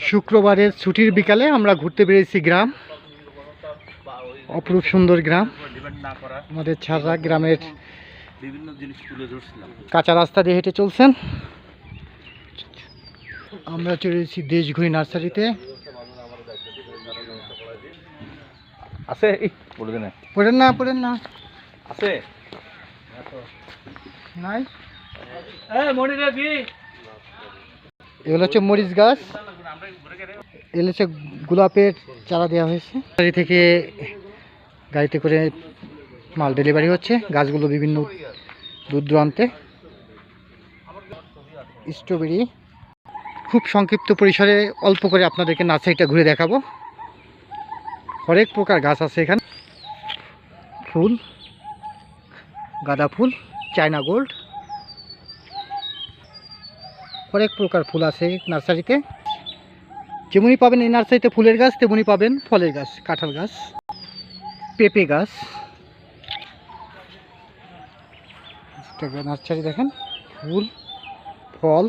শুক্রবারের ছুটির বিকালে আমরা ঘুরতে বেরিয়েছি গ্রাম। অপরূপ সুন্দর গ্রাম। আমাদের ছাড়রা গ্রামের বিভিন্ন জিনিস তুলে ধরছিলাম কাঁচা রাস্তা দিয়ে হেঁটে চলছেন। আমরা চলেছি দেশঘুরি নার্সারিতে। আছে? না। পড়েন না পড়েন না। আছে? নাই? মনি এগুলো হচ্ছে মরিচ গাছ। এগুলো হচ্ছে গোলাপের চারা দেওয়া হয়েছে। গাড়ি থেকে গাড়িতে করে মাল ডেলিভারি হচ্ছে। গাছগুলো বিভিন্ন দূর দূরান্তে। স্ট্রবেরি খুব সংক্ষিপ্ত পরিসরে অল্প করে আপনাদেরকে নার্সারিটা ঘুরে দেখাবো। হরেক প্রকার গাছ আছে এখানে। ফুল গাঁদা ফুল চায়না গোল্ড। অনেক প্রকার ফুল আছে নার্সারিতে। যেমনই পাবেন এই নার্সারিতে ফুলের গাছ, তেমনই পাবেন ফলের গাছ, কাঁঠাল গাছ, পেঁপে গাছ। নার্সারি দেখেন, ফুল, ফল,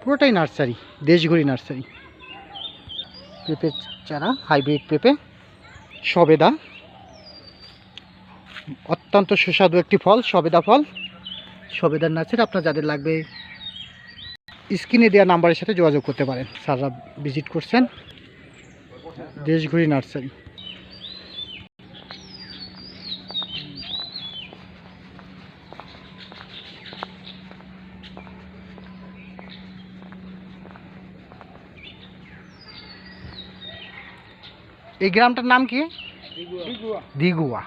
পুরোটাই নার্সারি, দেশঘড়ি নার্সারি। পেঁপে চারা, হাইব্রিড পেঁপে, সবেদা। অত্যন্ত সুস্বাদু একটি ফল, সবেদা ফল। সবেদার নার্সারি আপনার যাদের লাগবে স্ক্রিনে দেওয়া নাম্বারের সাথে যোগাযোগ করতে পারেন। স্যাররা ভিজিট করছেন। দেশঘড়ি নার্সারি এই গ্রামটার নাম কি? দিগুয়া।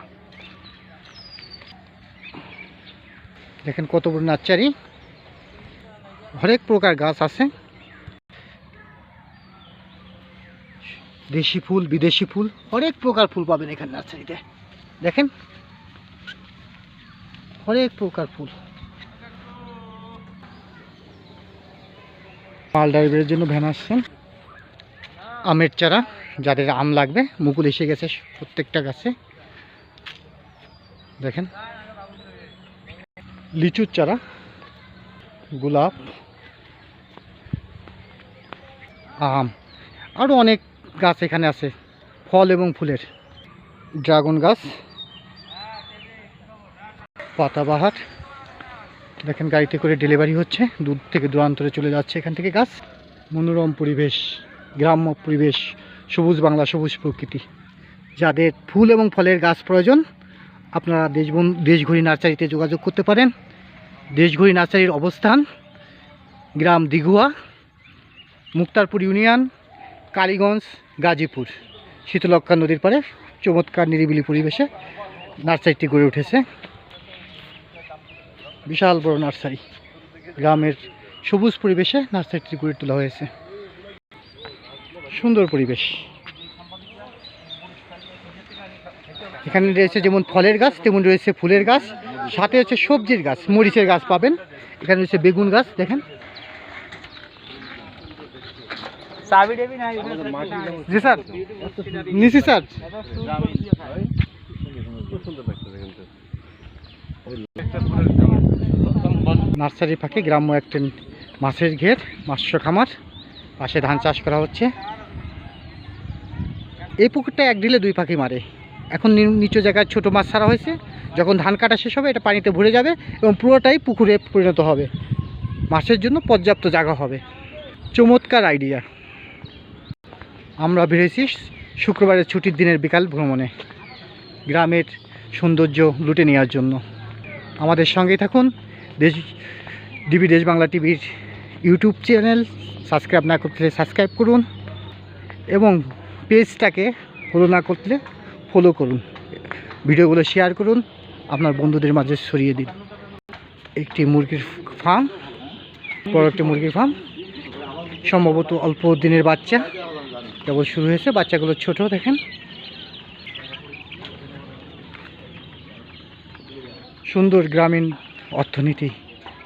দেখেন কত বড় নার্সারি হরেক প্রকার গাছ আছে। দেশি ফুল, বিদেশি ফুল, হরেক প্রকার ফুল পাবেন এখানে নার্সারিতে। দেখেন? হরেক প্রকার ফুল। মাল ড্রাইভারের জন্য ভ্যান আসছেন। আমের চারা, যাদের আম লাগবে, মুকুল এসে গেছে প্রত্যেকটা গাছে। দেখেন? লিচুর চারা। গোলাপ, আম আরও অনেক গাছ এখানে আছে, ফল এবং ফুলের। ড্রাগন গাছ, পাতাবাহার, দেখেন গাড়িতে করে ডেলিভারি হচ্ছে, দূর থেকে দূরান্তরে চলে যাচ্ছে এখান থেকে গাছ। মনোরম পরিবেশ, গ্রাম্য পরিবেশ, সবুজ বাংলা, সবুজ প্রকৃতি। যাদের ফুল এবং ফলের গাছ প্রয়োজন, আপনারা দেশবন দেশঘড়ি নার্সারিতে যোগাযোগ করতে পারেন। দেশঘড়ি নার্সারির অবস্থান, গ্রাম দিঘুয়া, মুক্তারপুর ইউনিয়ন, কালীগঞ্জ, গাজীপুর। শীতলক্ষা নদীর পাড়ে চমৎকার নিরিবিলি পরিবেশে নার্সারিটি গড়ে উঠেছে। বিশাল বড় নার্সারি। গ্রামের সবুজ পরিবেশে নার্সারিটি গড়ে তোলা হয়েছে। সুন্দর পরিবেশ। এখানে রয়েছে যেমন ফলের গাছ, তেমন রয়েছে ফুলের গাছ। সাথে হচ্ছে সবজির গাছ মরিচের গাছ পাবেন। এখানে হচ্ছে বেগুন গাছ দেখেন। জি স্যার নিশি স্যার। নার্সারি ফাঁকে গ্রাম্য একটা মাছের ঘের মৎস্য খামার। পাশে ধান চাষ করা হচ্ছে। এই পুকুরটা এক ঢিলে দুই পাখি মারে। এখন নিচু জায়গায় ছোট মাছ ছাড়া হয়েছে। যখন ধান কাটা শেষ হবে, এটা পানিতে ভরে যাবে এবং পুরোটাই পুকুরে পরিণত হবে। মাছের জন্য পর্যাপ্ত জায়গা হবে। চমৎকার আইডিয়া আমরা বেরিয়েছি শুক্রবারের ছুটির দিনের বিকাল ভ্রমণে। গ্রামের সৌন্দর্য লুটে নেওয়ার জন্য। আমাদের সঙ্গেই থাকুন। দেশ, ডিবি দেশ বাংলা টিভির ইউটিউব চ্যানেল। সাবস্ক্রাইব না করতে সাবস্ক্রাইব করুন। এবং পেজটাকে ফলো না করলে ফলো করুন, ভিডিওগুলো শেয়ার করুন, আপনার বন্ধুদের মাঝে ছড়িয়ে দিন। একটি মুরগির ফার্ম বড় একটি মুরগির ফার্ম সম্ভবত অল্প দিনের বাচ্চা। কেবল শুরু হয়েছে, বাচ্চাগুলো ছোট, দেখেন। সুন্দর গ্রামীণ অর্থনীতি,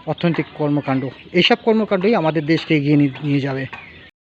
অর্থনৈতিক কর্মকাণ্ড। এইসব কর্মকাণ্ডই আমাদের দেশকে এগিয়ে নিয়ে- যাবে।